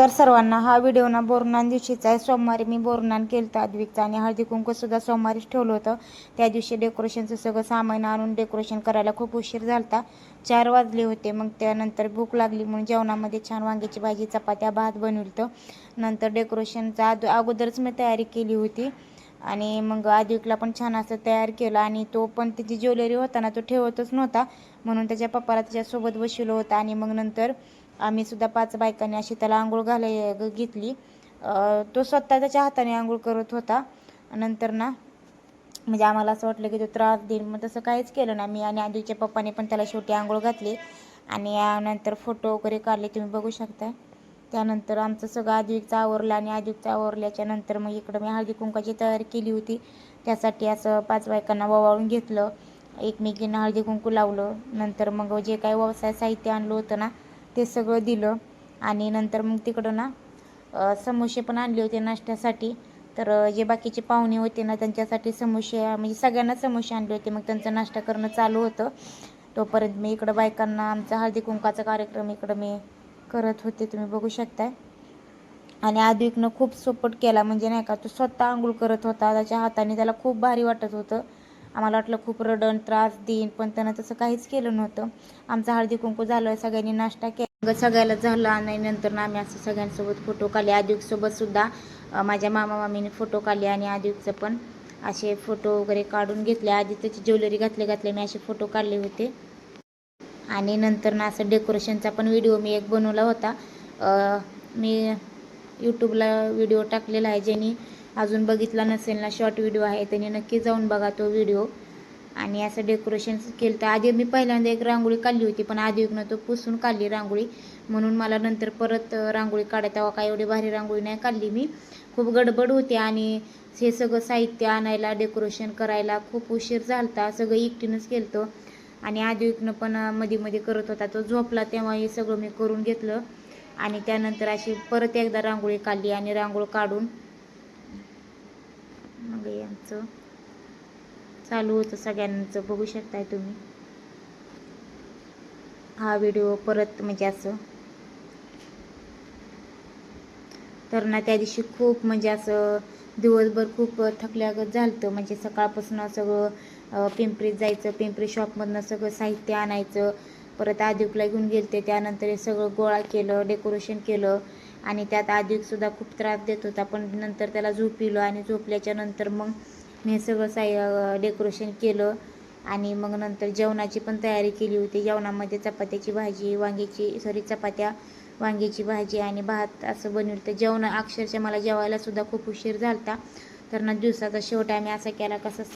नमस्कार सर्वांना हा व्हिडिओ ना बोरनान दिवशीचा आहे. सोमवारी मी बोरनान केलं होतं अद्विकचा आणि हळदी कुंकूसुद्धा सोमवारीच ठेवलं होतं. त्या दिवशी डेकोरेशनचं सगळं सामान आणून डेकोरेशन करायला खूप उशीर झाला होता चार वाजले होते. मग त्यानंतर भूक लागली म्हणून जेवणामध्ये छान वांग्याची भाजी चपात्या भात बनवलं होतं नंतर डेकोरेशनचा आद अगोदरच मी तयारी केली होती. आणि मग आदिकला पण छान असं तयार केलं आणि तो पण त्याची ज्वेलरी होता ना तो ठेवतच नव्हता. म्हणून त्याच्या पप्पाला त्याच्यासोबत बसवलं होतं आणि मग नंतर आम्ही सुद्धा पाच बायकांनी अशी त्याला आंघोळ घालाय घेतली. तो स्वतः त्याच्या हाताने आंघोळ करत होता. नंतर ना म्हणजे आम्हाला असं वाटलं की तो त्रास देईल. मग तसं काहीच केलं ना मी आणि आधीच्या पप्पाने पण त्याला शेवटी आंघोळ घातली. आणि नंतर फोटो वगैरे काढले. तुम्ही बघू शकता. त्यानंतर आमचं सगळं आदिवीकचं आवरलं आणि आदिवीकचं आवरल्याच्या नंतर मग इकडं मी हळदी कुंकाची तयारी केली होती. त्यासाठी असं पाच बायकांना ववाळून घेतलं. एकमेकींना हळदी कुंकू लावलं. नंतर मग जे काही व्यवसाय साहित्य आणलं होतं ना ते सगळं दिलं. आणि नंतर मग तिकडं ना समोसे पण आणले होते नाश्त्यासाठी. तर जे बाकीचे पाहुणे होते ना त्यांच्यासाठी समोसे म्हणजे सगळ्यांना समोसे आणले होते. मग त्यांचा नाश्ता करणं चालू होतं. तोपर्यंत मी इकडं बायकांना आमचा हळदी कुंकाचा कार्यक्रम इकडं मी करत होते. तुम्ही बघू शकताय. आणि आदिकनं खूप सपोर्ट केला. म्हणजे नाही का तो स्वतः आंघोळ करत होता. त्याच्या हाताने त्याला खूप भारी वाटत होतं. आम्हाला वाटलं खूप रडण त्रास देईन पण त्यानं तसं काहीच केलं नव्हतं. आमचा हळदी कुंकू झालं सगळ्यांनी नाश्ता केला. सगळ्याला झालं आणि नंतर ना आम्ही असं सगळ्यांसोबत फोटो काढले. आदिकसोबत सुद्धा माझ्या मामा मामीने फोटो काढले आणि आदिकचं पण असे फोटो वगैरे काढून घेतले. आधी त्याची ज्वेलरी घातले घातले मी असे फोटो काढले होते. आणि नंतर ना असं डेकोरेशनचा पण व्हिडिओ मी एक बनवला होता. मी यूट्यूबला व्हिडिओ टाकलेला आहे ज्यांनी अजून बघितला नसेल ना शॉर्ट व्हिडिओ आहे त्यांनी नक्की जाऊन बघा तो व्हिडिओ आणि असं डेकोरेशन केलं तर आधी मी पहिल्यांदा एक रांगोळी काढली होती पण आधी तो पुसून काढली रांगोळी. म्हणून मला नंतर परत रांगोळी काढायला तेव्हा काय एवढी भारी रांगोळी नाही काढली मी. खूप गडबड होती आणि हे सगळं साहित्य आणायला डेकोरेशन करायला खूप उशीर झालता सगळं एकटीनंच केलं आणि आदिविकनं पण मध्ये मध्ये करत होता तो झोपला तेव्हा हे सगळं मी करून घेतलं. आणि त्यानंतर अशी परत एकदा रांगोळी काढली आणि रांगोळ काढून आमचं. चालू होतं सगळ्यांचं. बघू शकताय तुम्ही. हा व्हिडिओ परत म्हणजे असं. तर ना त्या दिवशी खूप म्हणजे असं दिवसभर खूप थकल्यागत झालं म्हणजे सकाळपासून सगळं पिंपरीत जायचं पिंपरी शॉपमधनं सगळं साहित्य आणायचं. परत आदिकला घेऊन गेलते. त्यानंतर हे सगळं गोळा केलं डेकोरेशन केलं. आणि त्यात आधीसुद्धा खूप त्रास देत होता. पण नंतर त्याला झोपिलो आणि झोपल्याच्या नंतर मग मी सगळं साय डेकोरेशन केलं. आणि मग नंतर जेवणाची पण तयारी केली होती. जेवणामध्ये चपात्याची भाजी वांग्याची सॉरी चपात्या वांग्याची भाजी आणि भात असं बनवलं तर जेवण अक्षरशः मला जेवायला सुद्धा खूप उशीर झाला तर ना दिवसाचा शेवट आम्ही असा केला कसं